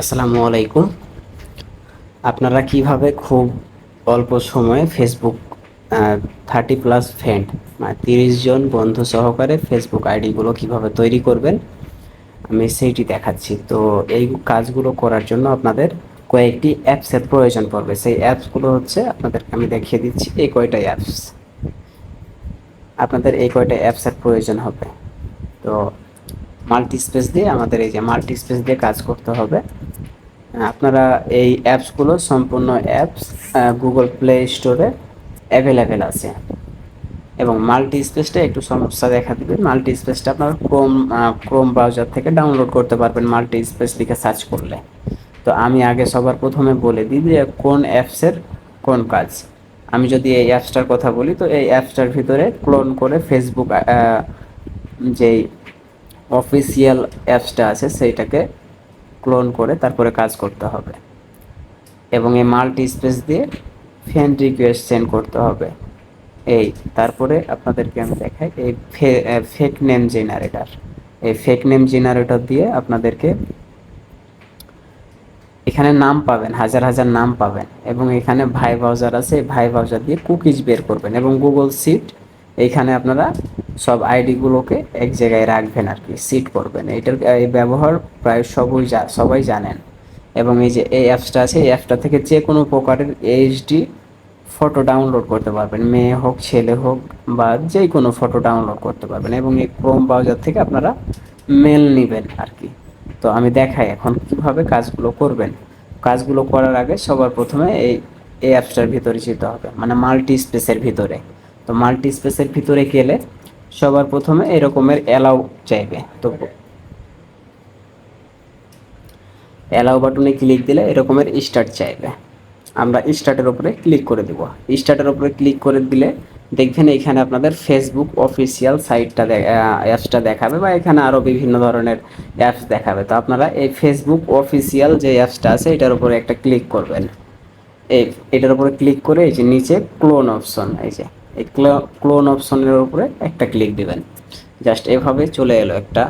আসসালামু আলাইকুম। আপনারা কীভাবে খুব অল্প সময়ে ফেসবুক থার্টি প্লাস ফ্রেন্ড মানে তিরিশ জন বন্ধু সহকারে ফেসবুক আইডিগুলো কীভাবে তৈরি করবেন, আমি সেইটি দেখাচ্ছি। তো এই কাজগুলো করার জন্য আপনাদের কয়েকটি অ্যাপসের প্রয়োজন পড়বে। সেই অ্যাপসগুলো হচ্ছে আপনাদেরকে আমি দেখিয়ে দিচ্ছি, এই কয়টা অ্যাপস আপনাদের এই কয়টা অ্যাপসের প্রয়োজন হবে। তো মাল্টি স্পেস দিয়ে আমাদের এই যে মাল্টি স্পেস দিয়ে কাজ করতে হবে। আপনারা এই অ্যাপসগুলো সম্পূর্ণ অ্যাপস গুগল প্লে স্টোরে অ্যাভেলেবেল আছে। এবং মাল্টি স্পেসটা একটু সমস্যা দেখা দিবে। মাল্টি স্পেসটা আপনার ক্রোম ক্রোম ব্রাউজার থেকে ডাউনলোড করতে পারবেন মাল্টি স্পেস লিখে সার্চ করলে। তো আমি আগে সবার প্রথমে বলে দিই যে কোন অ্যাপসের কোন কাজ। আমি যদি এই অ্যাপসটার কথা বলি, তো এই অ্যাপসটার ভিতরে ক্লোন করে ফেসবুক যেই অফিসিয়াল অ্যাপসটা আছে, সেইটাকে ক্লোন করে তারপরে কাজ করতে হবে। এবং এই মাল্টি স্পেস দিয়ে ফ্রেন্ড রিকোয়েস্ট সেন্ড করতে হবে। এই, তারপরে আপনাদেরকে আমি দেখাই এই ফেক নেম জেনারেটর এই ফেক নেম জেনারেটর দিয়ে আপনাদেরকে এখানে নাম পাবেন, হাজার হাজার নাম পাবেন। এবং এখানে ভাই ব্রাউজার আছে, এই ভাই ব্রাউজার দিয়ে কুকিজ বের করবেন এবং গুগল সিট এইখানে আপনারা সব আইডিগুলোকে এক জায়গায় রাখবেন আর কি, সিট করবেন। এইটার, এই ব্যবহার প্রায় সবই সবাই জানেন। এবং এই যে এই অ্যাপসটা আছে, এই অ্যাপটা থেকে যে কোনো প্রকারের এইচডি ফটো ডাউনলোড করতে পারবেন। মেয়ে হোক, ছেলে হোক বা যে কোনো ফটো ডাউনলোড করতে পারবেন এবং এই ক্রোম ব্রাউজার থেকে আপনারা মেল নেবেন আর কি। তো আমি দেখাই এখন কীভাবে কাজগুলো করবেন। কাজগুলো করার আগে সবার প্রথমে এই এই অ্যাপসটার ভিতরে যেতে হবে। মানে মাল্টি স্পেসের ভিতরে। তো মাল্টি স্পেসের ভিতরে গেলে সবার প্রথমে এরকমের অ্যালাউ চাইবে। তো অ্যালাউ বাটনে ক্লিক দিলে এরকমের স্টার্ট চাইবে। আমরা স্টার্টের উপরে ক্লিক করে দেব। স্টার্টের উপরে ক্লিক করে দিলে দেখবেন এখানে আপনাদের ফেসবুক অফিসিয়াল সাইটটা অ্যাপসটা দেখাবে বা এখানে আরও বিভিন্ন ধরনের অ্যাপস দেখাবে। তো আপনারা এই ফেসবুক অফিসিয়াল যে অ্যাপসটা আছে, এটার উপরে একটা ক্লিক করবেন। এই, এটার উপরে ক্লিক করে এই যে নিচে ক্লোন অপশন এই যে। এই ক্লোন অপশনের উপরে একটা ক্লিক দিবেন। জাস্ট এভাবে চলে এলো একটা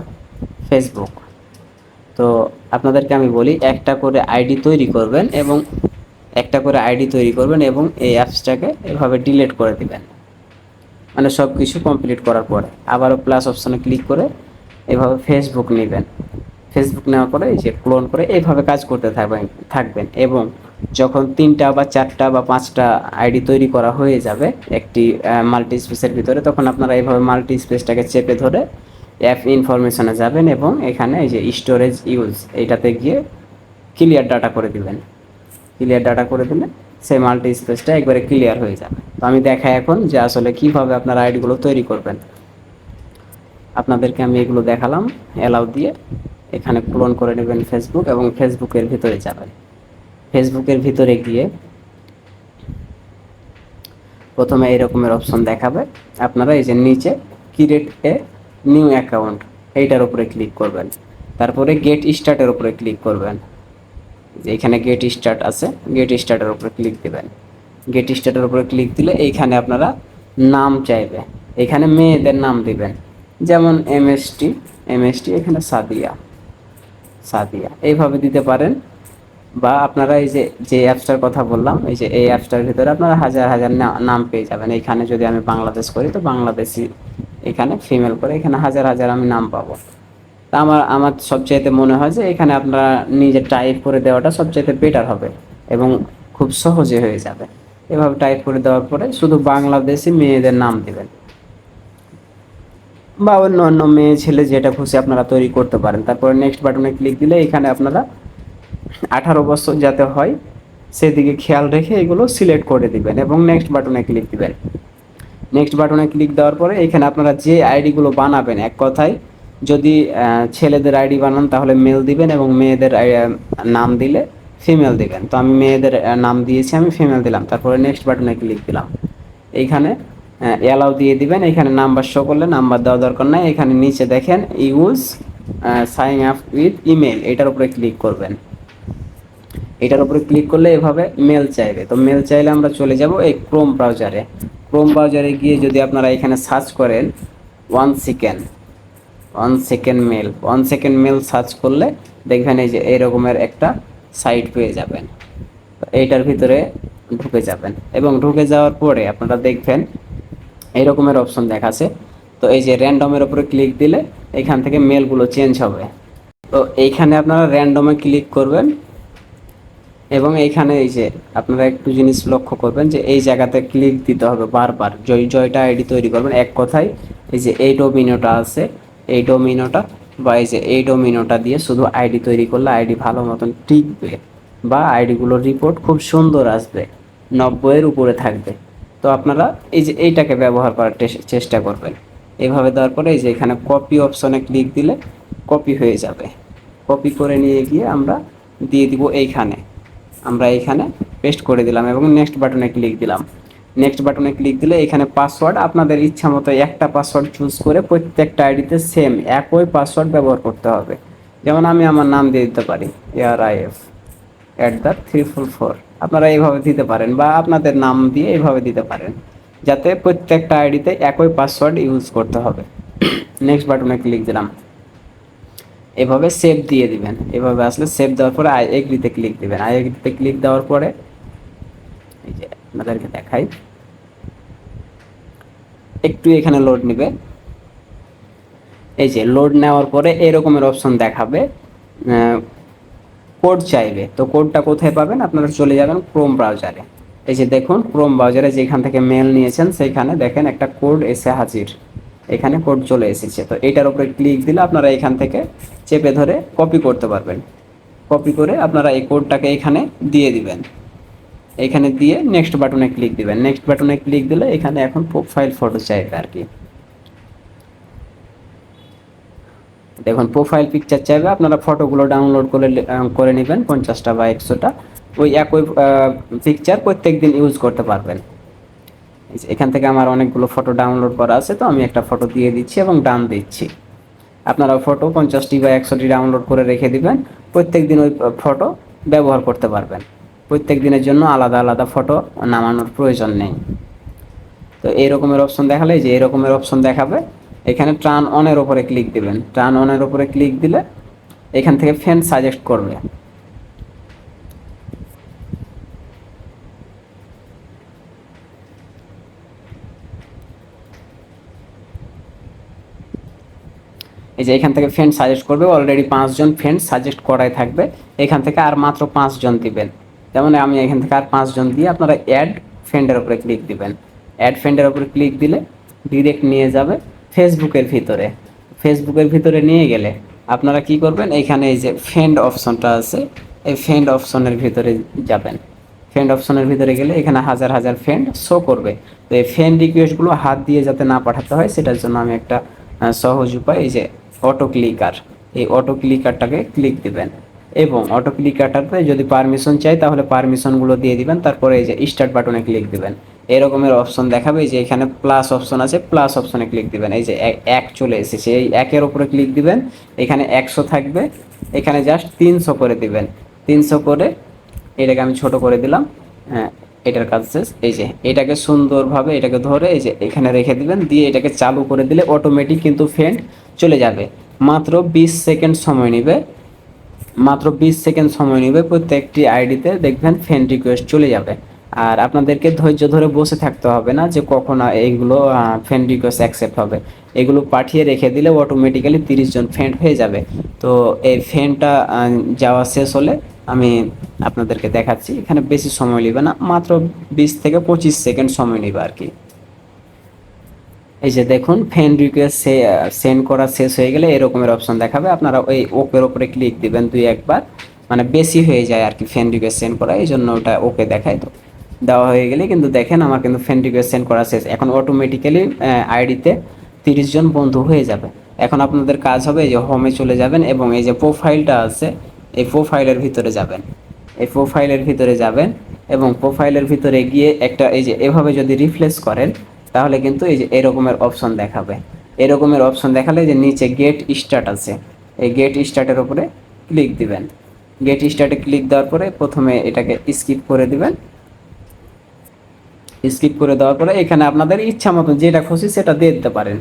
ফেসবুক তো আপনাদেরকে আমি বলি, একটা করে আইডি তৈরি করবেন এবং একটা করে আইডি তৈরি করবেন এবং এই অ্যাপসটাকে এভাবে ডিলিট করে দিবেন। মানে সব কিছু কমপ্লিট করার পরে। আবারও প্লাস অপশানে ক্লিক করে এভাবে ফেসবুক নেবেন। ফেসবুক নেওয়ার পরে এই যে ক্লোন করে এইভাবে কাজ করতে থাকবেন থাকবেন এবং যখন তিনটা বা চারটা বা পাঁচটা আইডি তৈরি করা হয়ে যাবে একটি মাল্টি স্পেসের ভিতরে, তখন আপনারা এইভাবে মাল্টি স্পেসটাকে চেপে ধরে অ্যাপ ইনফরমেশনে যাবেন এবং এখানে এই যে স্টোরেজ ইউজ এইটাতে গিয়ে ক্লিয়ার ডাটা করে দিবেন। ক্লিয়ার ডাটা করে দিলে সেই মাল্টি স্পেসটা একবারে ক্লিয়ার হয়ে যাবে। তো আমি দেখাই এখন যে আসলে কীভাবে আপনারা আইডিগুলো তৈরি করবেন। আপনাদেরকে আমি এগুলো দেখালাম অ্যালাউ দিয়ে এখানে ক্লোন করে নেবেন ফেসবুক এবং ফেসবুকের ভিতরে যাবেন। ফেসবুকের ভিতরে গিয়ে প্রথমে এরকমের অপশন দেখাবে। আপনারা এই যে নিচে ক্রিয়েট এ নিউ অ্যাকাউন্ট এইটার উপরে ক্লিক করবেন। তারপরে গেট স্টার্টের উপরে ক্লিক করবেন। এখানে গেট স্টার্ট আছে গেট স্টার্টের উপরে ক্লিক দেবেন। গেট স্টার্টের উপরে ক্লিক দিলে এইখানে আপনারা নাম চাইবে। এখানে মেয়েদের নাম দিবেন। যেমন এমএসটি এমএসটি এখানে সাদিয়া। সাদিয়া। এইভাবে দিতে পারেন। বা আপনারা এই যে যে অ্যাপসটার কথা বললাম, এই যে এই অ্যাপসটার ভিতরে আপনারা হাজার হাজার নাম পেয়ে যাবেন। এখানে যদি আমি বাংলাদেশ করি, তো বাংলাদেশি এখানে ফিমেল করে এখানে হাজার হাজার আমি নাম পাবো। তা আমার আমার সবচাইতে মনে হয় যে এখানে আপনারা নিজে টাইপ করে দেওয়াটা সবচাইতে বেটার হবে এবং খুব সহজে হয়ে যাবে। এভাবে টাইপ করে দেওয়ার পরে শুধু বাংলাদেশি মেয়েদের নাম দেবেন। বা অন্য অন্য মেয়ে, ছেলে যেটা খুশি আপনারা তৈরি করতে পারেন। তারপরে নেক্সট বাটনে ক্লিক দিলে এখানে আপনারা আঠারো বছর যাতে হয়, সেদিকে খেয়াল রেখে এগুলো সিলেক্ট করে দিবেন এবং নেক্সট বাটনে ক্লিক দিবেন। নেক্সট বাটনে ক্লিক দেওয়ার পরে এখানে আপনারা যে আইডিগুলো বানাবেন, এক কথায় যদি ছেলেদের আইডি বানান তাহলে মেল দিবেন এবং মেয়েদের নাম দিলে ফিমেল দিবেন। তো আমি মেয়েদের নাম দিয়েছি, আমি ফিমেল দিলাম। তারপরে নেক্সট বাটনে ক্লিক দিলাম। এইখানে অ্যালাউ দিয়ে দিবেন, এখানে নাম্বার শো করলে নাম্বার দেওয়া দরকার নাই। এখানে নিচে দেখেন use sign up with email এটার উপরে ক্লিক করবেন। এটার উপরে ক্লিক করলে এভাবে মেল চাইবে। তো মেল চাইলে আমরা চলে যাব এই ক্রোম ব্রাউজারে ক্রোম ব্রাউজারে গিয়ে যদি আপনারা এখানে সার্চ করেন one second one second mail one second mail search করলে দেখবেন এই যে এরকমের একটা সাইট পেয়ে যাবেন। এইটার ভিতরে ঢুকে যাবেন এবং ঢুকে যাওয়ার পরে আপনারা দেখবেন এইরকমের অপশন দেখাচ্ছে। তো এই যে র্যান্ডমের উপরে ক্লিক দিলে এখান থেকে মেলগুলো চেঞ্জ হবে। তো এইখানে আপনারা র্যান্ডমে ক্লিক করবেন। এবং এইখানে এই যে আপনারা একটু জিনিস লক্ষ্য করবেন যে এই জায়গাতে ক্লিক দিতে হবে বারবার। জয় জয়টা আইডি তৈরি করবেন। এক কথায় এই যে এই ডোমিনোটা আছে, এই ডোমিনোটা বা এই যে এই ডোমিনোটা দিয়ে শুধু আইডি তৈরি করলে আইডি ভালো মতন টিকবে বা আইডিগুলোর রিপোর্ট খুব সুন্দর আসবে, নব্বইয়ের উপরে থাকবে। তো আপনারা এই যে এইটাকে ব্যবহার করার চেষ্টা করবেন। এভাবে দেওয়ার পরে এই যে এখানে কপি অপশনে ক্লিক দিলে কপি হয়ে যাবে। কপি করে নিয়ে গিয়ে আমরা দিয়ে দিব এইখানে। আমরা এইখানে পেস্ট করে দিলাম এবং নেক্সট বাটনে ক্লিক দিলাম। নেক্সট বাটনে ক্লিক দিলে এখানে পাসওয়ার্ড আপনাদের ইচ্ছা মতো একটা পাসওয়ার্ড চুজ করে প্রত্যেকটা আইডিতে সেম একই পাসওয়ার্ড ব্যবহার করতে হবে। যেমন আমি আমার নাম দিয়ে দিতে পারি A R I F at the three four four আপনারা এইভাবে দিতে পারেন বা আপনাদের নাম দিয়ে এইভাবে দিতে পারেন, যাতে প্রত্যেকটা আইডিতে একই পাসওয়ার্ড ইউজ করতে হবে। নেক্সট বাটনে ক্লিক দিলাম। এভাবে সেভ দিয়ে দিবেন। এভাবে আসলে সেভ দেওয়ার পরে আই এগ্রিতে ক্লিক দিবেন। আই এগ্রিতে ক্লিক দেওয়ার পরে এই যে আপনাদেরকে দেখাই। একটু এখানে লোড নেবে। এই যে লোড নেওয়ার পরে এরকমের অপশন দেখাবে। কোড চাইবে। তো কোডটা কোথায় পাবেন? আপনারা চলে যাবেন ক্রোম ব্রাউজারে এই যে দেখুন ক্রোম ব্রাউজারে যেখান থেকে মেল নিয়েছেন, সেইখানে দেখেন একটা কোড এসে হাজির। এখানে কোড চলে এসেছে। তো এটার উপরে ক্লিক দিলে আপনারা এখান থেকে চেপে ধরে কপি করতে পারবেন। কপি করে আপনারা এই কোডটাকে এখানে দিয়ে দিবেন। এখানে দিয়ে নেক্সট বাটনে ক্লিক দিবেন। নেক্সট বাটনে ক্লিক দিলে এখানে এখন প্রোফাইল ফটো চাইবে আর কি। দেখুন প্রোফাইল পিকচার চাইবে। আপনারা ফটোগুলো ডাউনলোড করে করে নেবেন, পঞ্চাশটা বা একশোটা। ওই একই পিকচার প্রত্যেক দিন ইউজ করতে পারবেন। এখান থেকে আমার অনেকগুলো ফটো ডাউনলোড করা আছে, তো আমি একটা ফটো দিয়ে দিচ্ছি এবং ডান দিচ্ছি। আপনারা ফটো পঞ্চাশটি বা একশোটি ডাউনলোড করে রেখে দিবেন। প্রত্যেক দিন ওই ফটো ব্যবহার করতে পারবেন। প্রত্যেক দিনের জন্য আলাদা আলাদা ফটো নামানোর প্রয়োজন নেই। তো এই রকমের অপশন দেখালে যে এই রকমের অপশন দেখাবে, এখানে ট্রান অনের উপরে ক্লিক দিবেন। ট্রান অনের উপরে ক্লিক দিলে এখান থেকে ফ্যান সাজেস্ট করবে। এই যে এখান থেকে ফ্রেন্ড সাজেস্ট করবে অলরেডি পাঁচজন ফ্রেন্ড সাজেস্ট করাই থাকবে। এখান থেকে আর মাত্র পাঁচজন দিবেন। যেমন আমি এখান থেকে আর পাঁচজন দিয়ে আপনারা অ্যাড ফ্রেন্ডের উপরে ক্লিক দিবেন। অ্যাড ফ্রেন্ডের উপরে ক্লিক দিলে ডিরেক্ট নিয়ে যাবে ফেসবুকের ভিতরে। ফেসবুকের ভিতরে নিয়ে গেলে আপনারা কি করবেন? এখানে এই যে ফ্রেন্ড অপশনটা আছে, এই ফ্রেন্ড অপশনের ভিতরে যাবেন। ফ্রেন্ড অপশনের ভিতরে গেলে এখানে হাজার হাজার ফ্রেন্ড শো করবে। তো এই ফ্রেন্ড রিকোয়েস্টগুলো হাত দিয়ে যাতে না পাঠাতে হয়, সেটার জন্য আমি একটা সহজ উপায় এই যে অটো ক্লিকার এই অটো ক্লিকারটাকে ক্লিক দিবেন। এবং অটো ক্লিকারটাতে যদি পারমিশন চাই, তাহলে পারমিশনগুলো দিয়ে দিবেন। তারপরে এই যে স্টার্ট বাটনে ক্লিক দিবেন। এরকমের অপশন দেখাবে যে এখানে প্লাস অপশন আছে প্লাস অপশনে ক্লিক দিবেন। এই যে এক- চলে এসেছে। এই একের উপরে ক্লিক দিবেন। এখানে একশো থাকবে। এখানে জাস্ট তিনশো করে দিবেন। তিনশো করে, এটাকে আমি ছোট করে দিলাম। হ্যাঁ এটার কাজ শেষ। এই যে এটাকে সুন্দরভাবে এটাকে ধরে এই যে এখানে রেখে দিবেন, দিয়ে এটাকে চালু করে দিলে অটোমেটিক কিন্তু ফ্রেন্ড চলে যাবে। মাত্র বিশ সেকেন্ড সময় নেবে। মাত্র বিশ সেকেন্ড সময় নেবে প্রত্যেকটি আইডিতে, দেখবেন ফ্রেন্ড রিকোয়েস্ট চলে যাবে। আর আপনাদেরকে ধৈর্য ধরে বসে থাকতে হবে না যে কখন এইগুলো ফ্রেন্ড রিকোয়েস্ট অ্যাকসেপ্ট হবে। এগুলো পাঠিয়ে রেখে দিলে অটোমেটিক্যালি তিরিশ জন ফ্রেন্ড হয়ে যাবে। তো এই ফ্রেন্ডটা যাওয়া শেষ হলে আমি আপনাদেরকে দেখাচ্ছি। এখানে বেশি সময় নেবে না, মাত্র বিশ থেকে পঁচিশ সেকেন্ড সময় নেবে আর কি। এই যে দেখুন ফ্রেন্ড রিকোয়েস্ট সেন্ড করা শেষ হয়ে গেলে এরকমের অপশন দেখাবে। আপনারা ওই ওকের ওপরে ক্লিক দিবেন দুই একবার মানে বেশি হয়ে যায় আর কি ফ্রেন্ড রিকোয়েস্ট সেন্ড করা এই জন্য ওটা ওকে দেখায়। তো দেওয়া হয়ে গেলে কিন্তু দেখেন, আমার কিন্তু ফ্রেন্ড রিকোয়েস্ট সেন্ড করা শেষ। এখন অটোমেটিক্যালি আইডিতে তিরিশ জন বন্ধু হয়ে যাবে। এখন আপনাদের কাজ হবে এই যে হোমে চলে যাবেন এবং এই যে প্রোফাইলটা আছে এই প্রোফাইলের ভিতরে যাবেন। এই প্রোফাইলের ভিতরে যাবেন এবং প্রোফাইলের ভিতরে গিয়ে একটা এই যে এভাবে যদি রিফ্লেশ করেন, তাহলে কিন্তু এই যে এরকমের অপশন দেখাবে। এরকমের অপশন দেখালে যে নিচে গেট স্টার্ট আছে। এই গেট স্টার্টের উপরে ক্লিক দিবেন। গেট স্টার্টে ক্লিক দেওয়ার পরে প্রথমে এটাকে স্কিপ করে দিবেন। স্কিপ করে দেওয়ার পরে এখানে আপনাদের ইচ্ছা মতো যেটা খুশি সেটা দিয়ে দিতে পারেন।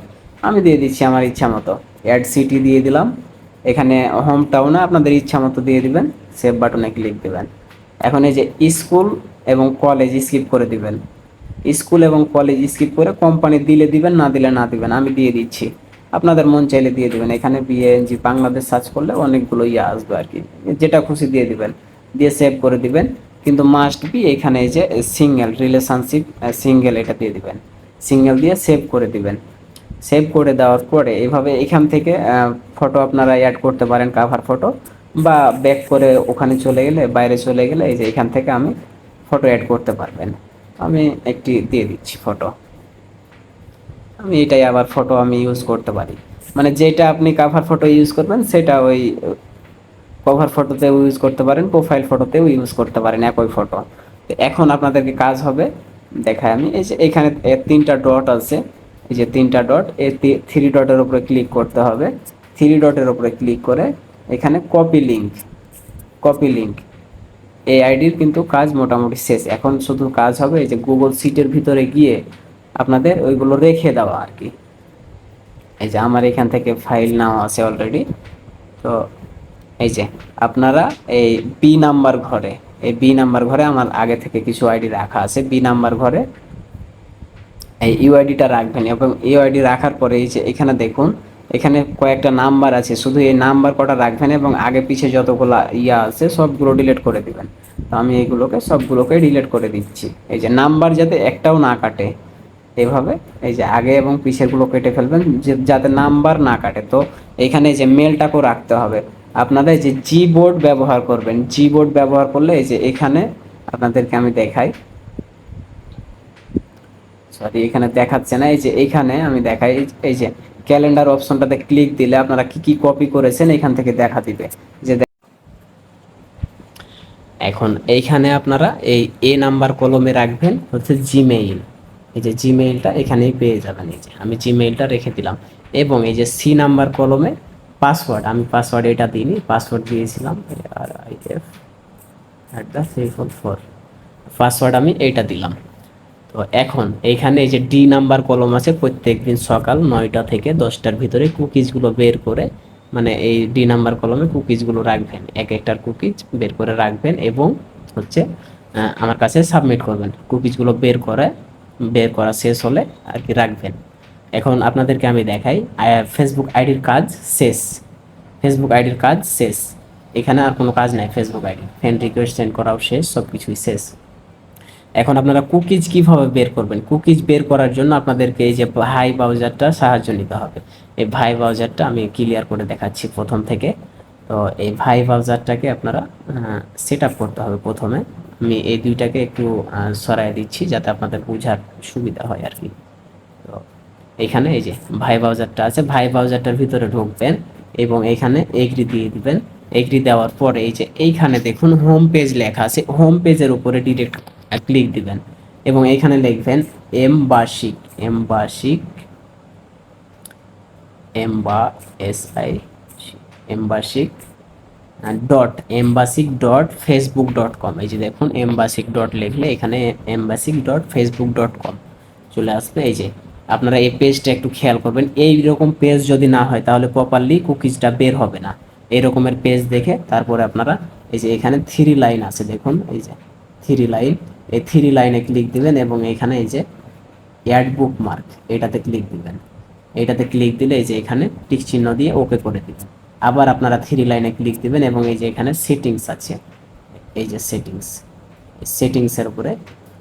আমি দিয়ে দিচ্ছি আমার ইচ্ছা মতো। অ্যাড সিটি দিয়ে দিলাম। এখানে হোম টাউনে আপনাদের ইচ্ছা মতো দিয়ে দিবেন সেভ বাটনে ক্লিক দিবেন। এখন এই যে স্কুল এবং কলেজ স্কিপ করে দিবেন। স্কুল এবং কলেজ স্কিপ করে কোম্পানি দিলে দিবেন, না দিলে না দিবেন, আমি দিয়ে দিচ্ছি। আপনাদের মন চাইলে দিয়ে দিবেন। এখানে বিএনজি বাংলাদেশ সার্চ করলে অনেকগুলো ইয়ে আসবে আর কি। যেটা খুশি দিয়ে দিবেন। দিয়ে সেভ করে দিবেন। কিন্তু মাস্ট বি এখানে এই যে সিঙ্গেল রিলেশনশিপ সিঙ্গেল এটা দিয়ে দিবেন। সিঙ্গেল দিয়ে সেভ করে দিবেন। সেভ করে দেওয়ার পরে এভাবে এখান থেকে ফটো আপনারা অ্যাড করতে পারেন কাভার ফটো বা ব্যাক করে ওখানে চলে গেলে, বাইরে চলে গেলে এই যে এখান থেকে আমি ফটো অ্যাড করতে পারবেন। আমি একটি দিয়ে দিচ্ছি ফটো আমি এটাই আবার ফটো আমি ইউজ করতে পারি। মানে যেটা আপনি কাভার ফটো ইউজ করবেন, সেটা ওই কভার ফটোতেও ইউজ করতে পারেন প্রোফাইল ফটোতেও ইউজ করতে পারেন একই ফটো এখন আপনাদেরকে কাজ হবে, দেখায় আমি, এই যে এখানে তিনটা ডট আছে। এই যে তিনটা ডট, এই থ্রি ডটের উপরে ক্লিক করতে হবে। থ্রি ডটের উপরে ক্লিক করে এখানে কপি লিঙ্ক কপি লিঙ্ক এই আইডির কিন্তু কাজ মোটামুটি শেষ। এখন শুধু কাজ হবে এই যে গুগল সিটের ভিতরে গিয়ে আপনাদের ওইগুলো রেখে দেওয়া আর কি। এই যে আমার এখান থেকে ফাইল নেওয়া আছে অলরেডি তো এই যে আপনারা এই বি নাম্বার ঘরে, এই বি নাম্বার ঘরে আমার আগে থেকে কিছু আইডি রাখা আছে। বি নাম্বার ঘরে এই ইউআইডিটা রাখবেন এবং ইউআইডি রাখার পরে এই যে এখানে দেখুন, এখানে কয়েকটা নাম্বার আছে। শুধু এই নাম্বার কটা রাখবেন এবং আগে পিছে যতগুলো ইয়া আছে সবগুলো ডিলিট করে দিবেন। তো আমি এইগুলোকে সবগুলোকে ডিলিট করে দিচ্ছি। এই যে নাম্বার যাতে একটাও না কাটে, এভাবে এই যে আগে এবং পিছেরগুলো কেটে ফেলবেন যাতে নাম্বার না কাটে। তো এখানে যে মেলটাকেও রাখতে হবে। আপনাদের যে জি বোর্ড ব্যবহার করবেন জি বোর্ড ব্যবহার করলে এই যে এখানে আপনাদেরকে আমি দেখাই। সরি এখানে দেখাচ্ছে না। এই যে এখানে আমি দেখাই, এই- যে ক্যালেন্ডার অপশনটাতে ক্লিক দিলে আপনারা কি কি কপি করেছেন এখান থেকে দেখা দিবে। যে এখন এইখানে আপনারা এই এ নাম্বার কলমে রাখবেন, হচ্ছে জিমেইল এই যে জিমেইলটা এখানেই পেয়ে যাবেন। এই যে আমি জিমেইলটা রেখে দিলাম। এবং এই যে সি নাম্বার কলমে পাসওয়ার্ড আমি পাসওয়ার্ড এটা দিইনি পাসওয়ার্ড দিয়েছিলাম। আর I F at the four four password আমি এইটা দিলাম। তো এখন এইখানে এই যে ডি নাম্বার কলম আছে প্রত্যেক দিন সকাল নয়টা থেকে দশটার ভিতরে কুকিজগুলো বের করে মানে এই ডি নাম্বার কলমে কুকিজগুলো রাখবেন। এক একটার কুকিজ বের করে রাখবেন এবং হচ্ছে আমার কাছে সাবমিট করবেন। কুকিজগুলো বের করে, বের করা শেষ হলে আর কি রাখবেন। এখন আপনাদেরকে আমি দেখাই ফেসবুক আইডির কাজ শেষ। ফেসবুক আইডির কাজ শেষ। এখানে আর কোনো কাজ নাই Facebook ID friend request send করাও শেষ সব কিছুই শেষ। এখন আপনারা কুকিজ কীভাবে বের করবেন? কুকিজ বের করার জন্য আপনাদেরকে এই যে ভাই ব্রাউজারটা সাহায্য নিতে হবে। এই ভাই ব্রাউজারটা আমি ক্লিয়ার করে দেখাচ্ছি প্রথম থেকে। তো এই ভাই ব্রাউজারটাকে আপনারা সেট করতে হবে প্রথমে। আমি এই দুইটাকে একটু সরায় দিচ্ছি যাতে আপনাদের বোঝার সুবিধা হয় আর কি। তো এখানে এই যে ভাই ব্রাউজারটা আছে, ভাই ব্রাউজারটার ভিতরে ঢুকবেন এবং এখানে এগ্রি দিয়ে দিবেন। এগ্রি দেওয়ার পরে এই যে এইখানে দেখুন হোম পেজ লেখা আছে। হোম পেজের উপরে ডিরেক্ট ক্লিক দিবেন। এবং এখানে লিখবেন এম বার্ষিক এম বার্ষিক এম বা S I M dot M basic dot Facebook dot com এই যে দেখুন এমবাসিক ডট লিখলে এখানে M basic dot Facebook dot com চলে আসবে। এই যে আপনারা এই পেজটা একটু খেয়াল করবেন। এই রকম পেজ যদি না হয়, তাহলে প্রপারলি কুকিজটা বের হবে না। এই রকমের পেজ দেখে তারপরে আপনারা এই যে এখানে থ্রি লাইন আছে, দেখুন, এই যে থ্রি লাইন এই থ্রি লাইনে ক্লিক দিবেন এবং এখানে এই যে অ্যাড বুক মার্ক এটাতে ক্লিক দিবেন। এটাতে ক্লিক দিলে এই যে এখানে টিক চিহ্ন দিয়ে ওকে করে দিবেন। আবার আপনারা থ্রি লাইনে ক্লিক দিবেন এবং এই যে এখানে সেটিংস আছে। এই যে সেটিংস সেটিংসের উপরে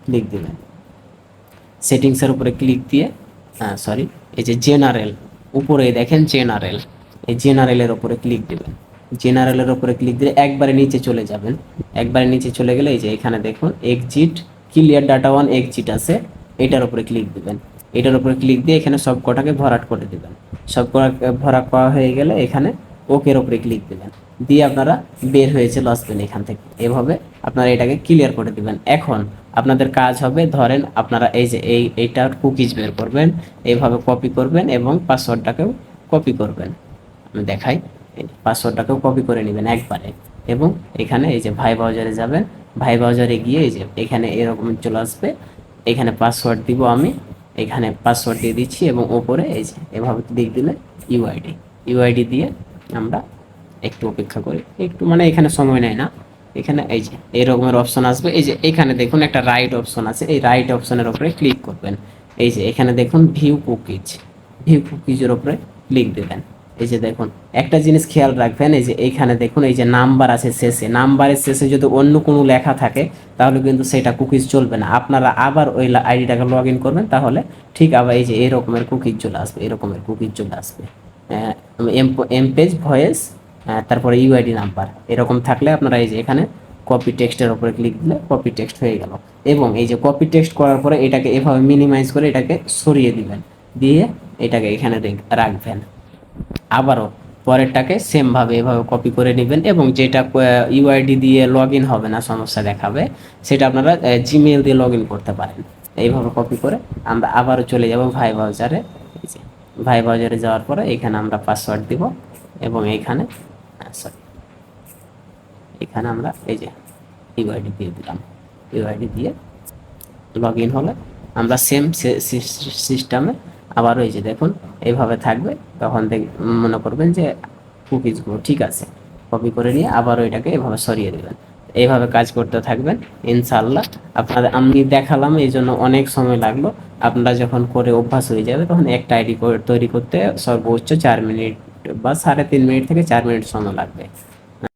ক্লিক দিবেন। সেটিংসের উপরে ক্লিক দিয়ে হ্যাঁ সরি এই যে জেনারেল উপরে দেখেন জেনারেল এই জেনারেলের উপরে ক্লিক দিবেন। জেনারেলের উপরে ক্লিক দিলে একবারে নিচে চলে যাবেন। একবারে নিচে চলে গেলে এই যে এখানে দেখুন exit clear data one exit আছে, এটার উপরে ক্লিক দিবেন। এটার উপরে ক্লিক দিয়ে এখানে সব কটাকে ভরাট করে দিবেন। সব ভরাট করা হয়ে গেলে এখানে ওকের উপরে ক্লিক দিবেন। দিয়ে আপনারা বের হয়েছে চলে আসবেন এখান থেকে। এভাবে আপনারা এটাকে ক্লিয়ার করে দিবেন। এখন আপনাদের কাজ হবে, ধরেন আপনারা এই যে এই এইটার কুকিজ বের করবেন এইভাবে কপি করবেন এবং পাসওয়ার্ডটাকেও কপি করবেন। আমি দেখাই। পাসওয়ার্ডটাকেও কপি করে নেবেন একবারে। এবং এখানে এই যে ভাই ব্রাউজারে যাবেন, ভাই ব্রাউজারে গিয়ে এই যে এখানে এরকম চলে আসবে। এখানে পাসওয়ার্ড দিব আমি, এখানে পাসওয়ার্ড দিয়ে দিচ্ছি এবং ওপরে এই যে এভাবে ক্লিক দিলে ইউআইডি ইউআইডি দিয়ে আমরা একটু অপেক্ষা করি। একটু মানে এখানে সময় নেয় না। এখানে এই যে এই রকমের অপশন আসবে। এই যে এখানে দেখুন একটা রাইট অপশন আছে। এই রাইট অপশনের উপরে ক্লিক করবেন। এই যে এখানে দেখুন ভিউ কুকিজ ভিউ কুকিজের উপরে ক্লিক দেবেন। এই যে দেখুন, একটা জিনিস খেয়াল রাখবেন, এই যে এইখানে দেখুন, এই যে নাম্বার আছে শেষে। নাম্বারের শেষে যদি অন্য কোনো লেখা থাকে, তাহলে কিন্তু সেটা কুকিজ চলবে না। আপনারা আবার ওই আইডিটাকে লগ ইন করবেন, তাহলে ঠিক আবার এই যে এরকমের কুকিজ চলে আসবে এরকমের কুকিজ চলে আসবে। এম পেজ, ভয়েস তারপরে ইউআইডি নাম্বার। এরকম থাকলে আপনারা এই যে এখানে কপি টেক্সটের উপরে ক্লিক দিলে কপি টেক্সট হয়ে গেল। এবং এই যে কপি টেক্সট করার পরে এটাকে এভাবে মিনিমাইজ করে এটাকে সরিয়ে দিবেন। দিয়ে এটাকে এখানে রাখবেন। আবারও পরেরটাকে সেমভাবে এভাবে কপি করে নেবেন এবং যেটা ইউআইডি দিয়ে লগ ইন হবে না, সমস্যা দেখাবে, সেটা আপনারা জিমেল দিয়ে লগ ইন করতে পারেন। এইভাবে কপি করে আমরা আবারও চলে যাব ভাই বাজারে ভাই বাজারে যাওয়ার পরে এখানে আমরা পাসওয়ার্ড দিব এবং এইখানে সরি এখানে আমরা এই যে ইউআইডি দিয়ে দিলাম। ইউআইডি দিয়ে লগ ইন হলে আমরা সেম সিস্টেমে আবারও এই যে দেখুন এইভাবে থাকবে, তখন মনে করবেন যে কুকিজগুলো ঠিক আছে। কপি করে নিয়ে আবারও এটাকে এভাবে সরিয়ে দেবেন। এইভাবে কাজ করতে থাকবেন ইনশাল্লাহ আপনাদের, আমি দেখালাম, এই জন্য অনেক সময় লাগল। আপনারা যখন করে অভ্যাস হয়ে যাবে, তখন একটা আইডি তৈরি করতে সর্বোচ্চ চার মিনিট বা সাড়ে তিন মিনিট থেকে চার মিনিট সময় লাগবে।